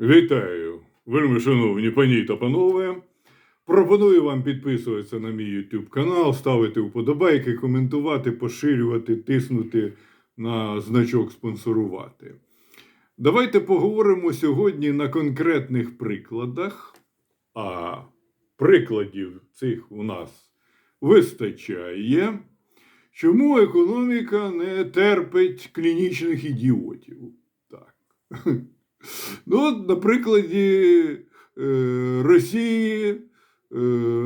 Вітаю, вельми шановні пані та панове. Пропоную вам підписуватися на мій YouTube канал, ставити вподобайки, коментувати, поширювати, тиснути на значок спонсорувати. Давайте поговоримо сьогодні на конкретних прикладах, а прикладів цих у нас вистачає. Чому економіка не терпить клінічних ідіотів? Так. Ну, на прикладі е, Росії, е,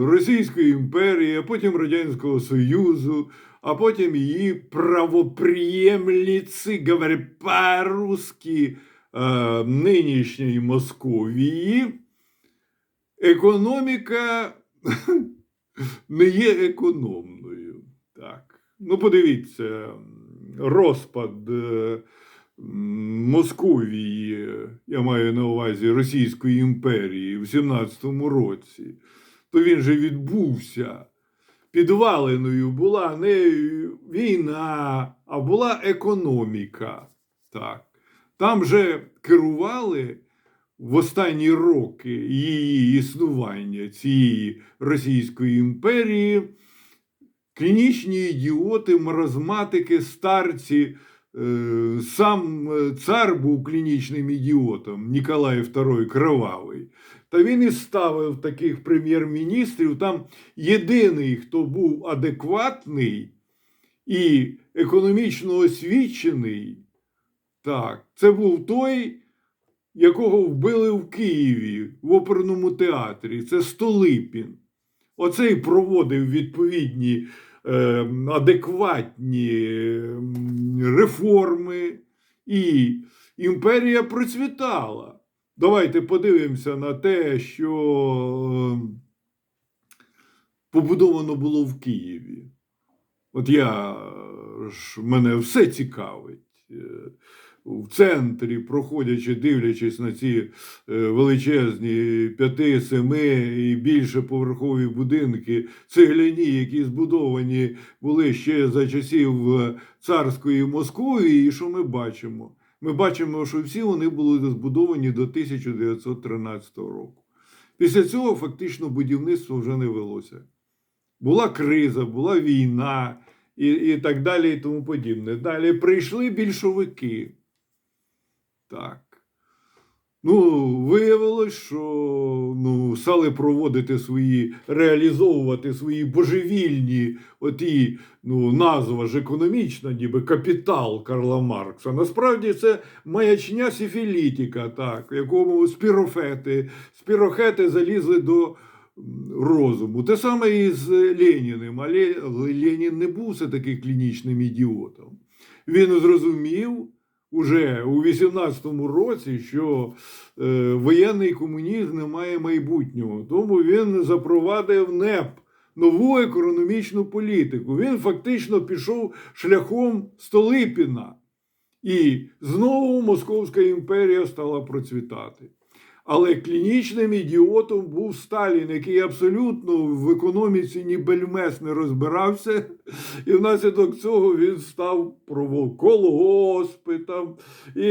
Російської імперії, а потім Радянського Союзу, а потім її правоприємліці, говорять по-русски, е, нинішньої Московії, економіка не є економною. Так. Ну, подивіться, розпад. Московії, я маю на увазі Російської імперії в 17-му році, то він же відбувся. Підваленою була не війна, а була економіка. Так. Там же керували в останні роки її існування цієї Російської імперії клінічні ідіоти, маразматики, старці. Е, Сам е, цар був клінічним ідіотом Ніколай II Кровавий. Та він і ставив таких прем'єр-міністрів. Там єдиний, хто був адекватний і економічно освічений, так, це був той, якого вбили в Києві в оперному театрі. Це Столипін. Оцей проводив відповідні адекватні реформи, і імперія процвітала. Давайте подивимося на те, що е, побудовано було в Києві. От я е, ж мене все цікавить. В центрі, проходячи, дивлячись на ці е, величезні п'яти, семи і більше поверхові будинки, цегляні, які збудовані були ще за часів е, царської Московії, і що ми бачимо? Ми бачимо, що всі вони були збудовані до 1913 року. Після цього фактично будівництво вже не велося. Була криза, була війна і, і так далі, і тому подібне. Далі прийшли більшовики. Так. Ну, виявилось, що ну, стали проводити свої, реалізовувати свої божевільні, оті, ну, назва ж економічна, ніби капітал Карла Маркса. Насправді це маячня сифілітіка, так, в якому спірофети, спірохети залізли до розуму. Те саме і з Леніним. Але Ленін не був все-таки клінічним ідіотом. Він зрозумів уже у 18-му році, що е, воєнний комунізм не має майбутнього. Тому він запровадив НЕП, нову економічну політику. Він фактично пішов шляхом Столипіна. І знову Московська імперія стала процвітати. Але клінічним ідіотом був Сталін, який абсолютно в економіці ні бельмес не розбирався. І внаслідок цього він став там, і,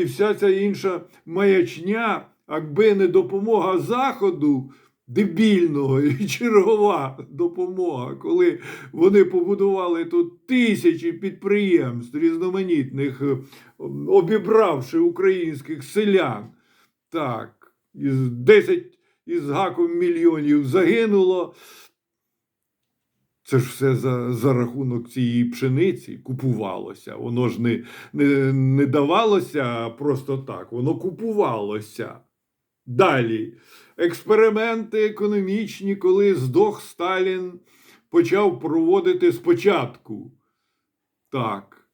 і вся ця інша маячня, якби не допомога Заходу. Дебільного і чергова допомога, коли вони побудували тут тисячі підприємств різноманітних, е, обібравши українських селян. Так, із 10 із гаком мільйонів загинуло. Це ж все за, за рахунок цієї пшениці купувалося. Воно ж не, не, не давалося просто так, воно купувалося. Далі. Експерименти економічні, коли здох Сталін, почав проводити спочатку. Так,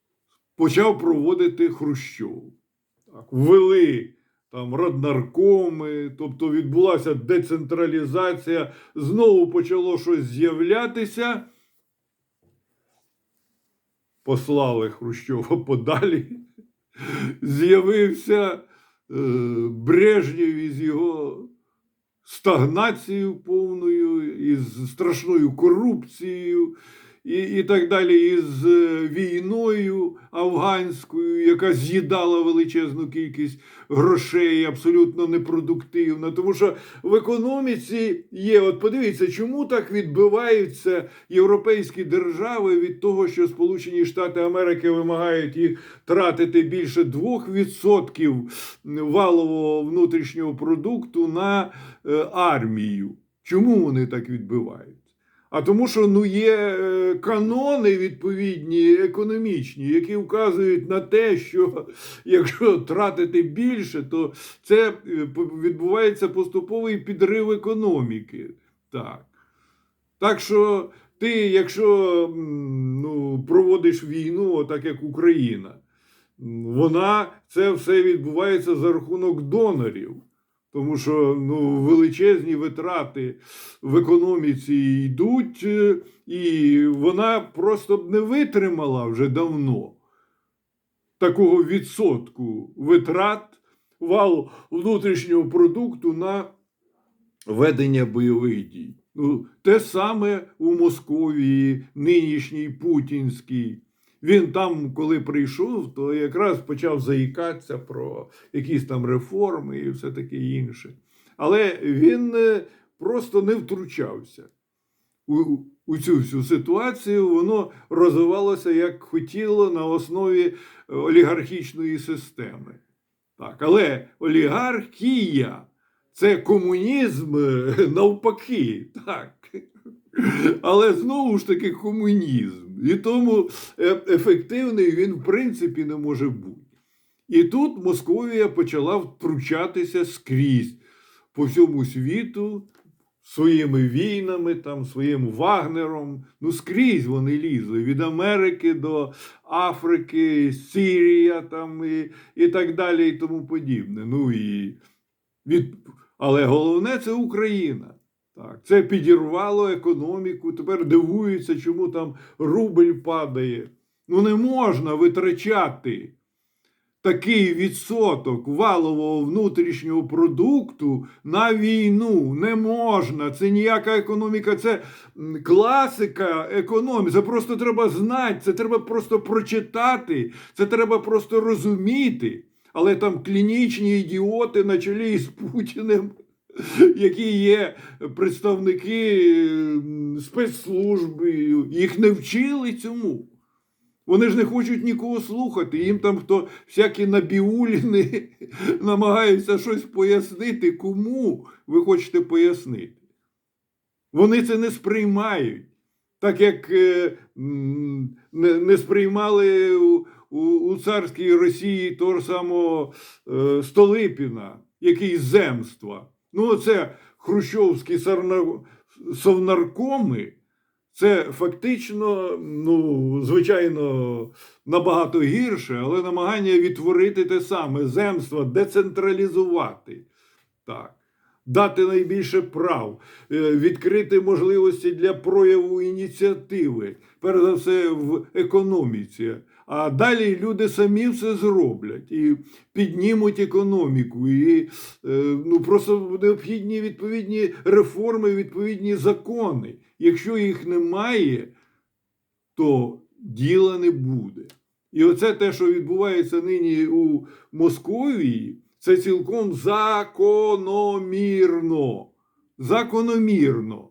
почав проводити Хрущов. Так, ввели там роднаркоми, тобто відбулася децентралізація, знову почало щось з'являтися. Послали Хрущова подалі. З'явився е, Брежнєв із його стагнацією повною, із страшною корупцією, і, і так далі, із е, війною афганською, яка з'їдала величезну кількість грошей, абсолютно непродуктивна. Тому що в економіці є, от подивіться, чому так відбиваються європейські держави від того, що Сполучені Штати Америки вимагають їх тратити більше 2% валового внутрішнього продукту на е, армію. Чому вони так відбиваються? А тому, що ну є е, канони відповідні економічні, які вказують на те, що якщо тратити більше, то це е, відбувається поступовий підрив економіки. Так. Так що ти, якщо ну, проводиш війну, так як Україна, вона це все відбувається за рахунок донорів. Тому що ну, величезні витрати в економіці йдуть, е, і вона просто б не витримала вже давно такого відсотку витрат валу внутрішнього продукту на ведення бойових дій. Ну, те саме у Московії, нинішній путінській. Він там, коли прийшов, то якраз почав заїкатися про якісь там реформи і все таке інше. Але він е, просто не втручався у, у цю всю ситуацію. Воно розвивалося як хотіло на основі олігархічної системи. Так, але олігархія це комунізм е, навпаки. Так. Але знову ж таки комунізм. І тому е, ефективний він, в принципі, не може бути. І тут Московія почала втручатися скрізь по всьому світу своїми війнами, там, своїм Вагнером. Ну, скрізь вони лізли від Америки до Африки, Сирія там, і, і так далі, і тому подібне. Ну, і від... Але головне це Україна. Так, це підірвало економіку. Тепер дивуються, чому там рубль падає. Ну не можна витрачати такий відсоток валового внутрішнього продукту на війну. Не можна. Це ніяка економіка, це класика економіки. Це просто треба знати, це треба просто прочитати, це треба просто розуміти. Але там клінічні ідіоти на чолі з Путіним які є представники спецслужби, їх не вчили цьому. Вони ж не хочуть нікого слухати. Їм там хто всякі набіуліни намагаються щось пояснити. Кому ви хочете пояснити? Вони це не сприймають. Так як е, не, не сприймали у, у, у царській Росії того самого е, Столипіна, який з земства. Ну, це хрущовські совнаркоми, це фактично, ну, звичайно, набагато гірше, але намагання відтворити те саме земство, децентралізувати. Так. Дати найбільше прав, е, відкрити можливості для прояву ініціативи, перш за все в економіці. А далі люди самі все зроблять і піднімуть економіку. І е, ну, просто необхідні відповідні реформи, відповідні закони. Якщо їх немає, то діла не буде. І оце те, що відбувається нині у Московії, це цілком закономірно. Закономірно.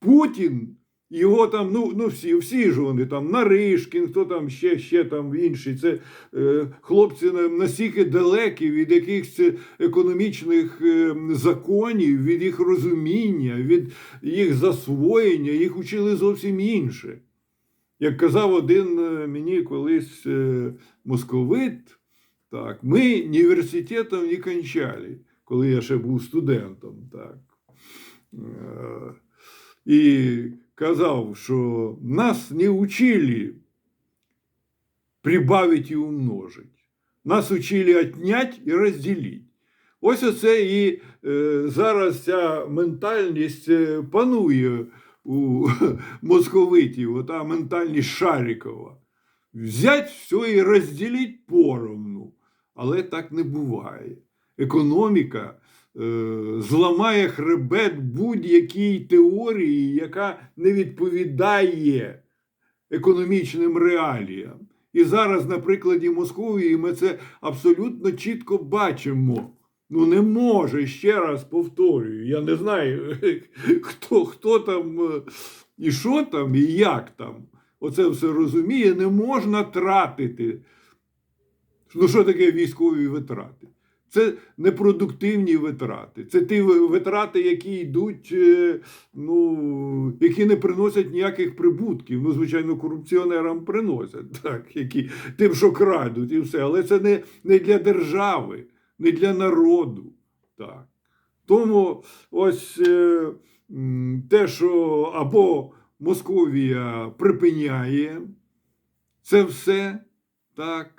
Путін, його там, ну, ну всі, всі ж вони там, Наришкін, хто там ще, ще там інший. Це е, хлопці настільки далекі від якихось економічних е, законів, від їх розуміння, від їх засвоєння, їх учили зовсім інше. Як казав один е, мені колись е, московит, так, ми університетом не кончали, коли я ще був студентом. Так. Е, І казав, що нас не учили прибавить і умножить. Нас учили отнять і розділити. Ось оце і е, зараз ця ментальність е, панує у московитів, ота ментальність Шарикова. Взять все і розділити поровну. Але так не буває. Економіка зламає хребет будь-якій теорії, яка не відповідає економічним реаліям. І зараз на прикладі Московії ми це абсолютно чітко бачимо. Ну не може, ще раз повторюю. Я не знаю, хто, хто там е, і що там, і як там. Оце все розуміє, не можна тратити. Ну, що таке військові витрати? Це непродуктивні витрати. Це ті витрати, які йдуть, е, ну, які не приносять ніяких прибутків. Ну, звичайно, корупціонерам приносять, так, які, тим, що крадуть, і все. Але це не, не для держави, не для народу. Так. Тому ось е, те, що або Московія припиняє це все, так,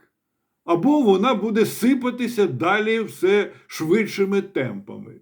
або вона буде сипатися далі все швидшими темпами.